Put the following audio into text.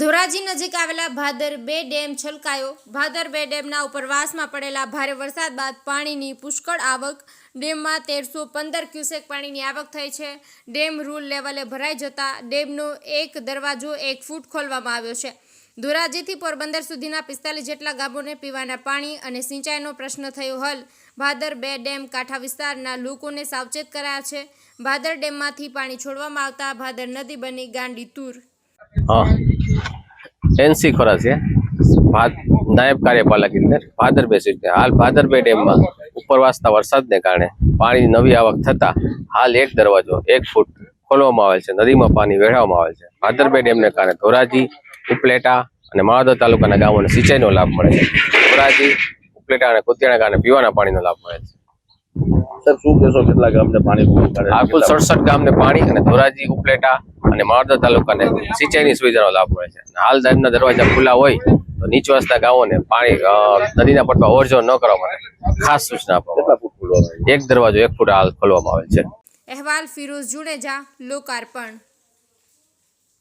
ધોરાજી નજીક આવેલા ભાદર બે ડેમ છલકાયો. ભાદર બે ડેમના ઉપરવાસમાં પડેલા ભારે વરસાદ બાદ પાણીની પુષ્કળ આવક. ડેમમાં તેરસો પંદર ક્યુસેક પાણીની આવક થઈ છે. ડેમ રૂલ લેવલે ભરાઈ જતા ડેમનો એક દરવાજો એક ફૂટ ખોલવામાં આવ્યો છે. ધોરાજીથી પોરબંદર સુધીના પિસ્તાલીસ જેટલા ગામોને પીવાના પાણી અને સિંચાઈનો પ્રશ્ન થયો હલ. ભાદર બે ડેમ કાંઠા વિસ્તારના લોકોને સાવચેત કરાયા છે. ભાદર ડેમમાંથી પાણી છોડવામાં આવતા ભાદર નદી બની ગાંડી તૂર એનસી ખોરા છે ભાત નાયબ કાર્યપાલક ઇજનેર ભાદરબે સિસ્ટમ હાલ ભાદરબે ડેમમાં ઉપરવાસના વરસાદને કારણે પાણીની નવી આવક થતા હાલ એક દરવાજો એક ફૂટ ખોલવામાં આવેલ છે. નદીમાં પાણી વહેવામાં આવેલ છે. ભાદરબે ડેમને કારણે ધોરાજી ઉપલેટા અને માળોદર તાલુકાના ગામોને સિંચાઈનો લાભ મળે છે. ધોરાજી ઉપલેટા અને કુતિયાણા કારણે પીવાના પાણીનો લાભ મળે છે. સર શું કહેશો કેટલા ગામને પાણી આ કુલ સડસઠ ગામને પાણી અને ધોરાજી ઉપલેટા અને માળોદર તાલુકાને સિંચાઈની સુવિધાનો લાભ મળે છે. હાલ ડેમના દરવાજા ખુલ્લા હોય તો નીચવાસના ગામોને પાણી નદીના પટમાં ઓવરજો ન કરવા માટે ખાસ સૂચના આપવામાં. એક દરવાજો એક ફૂટ હાલ ખોલવામાં આવે છે. અહેવાલ ફિરોઝ જુડેજા, લોકાર્પણ.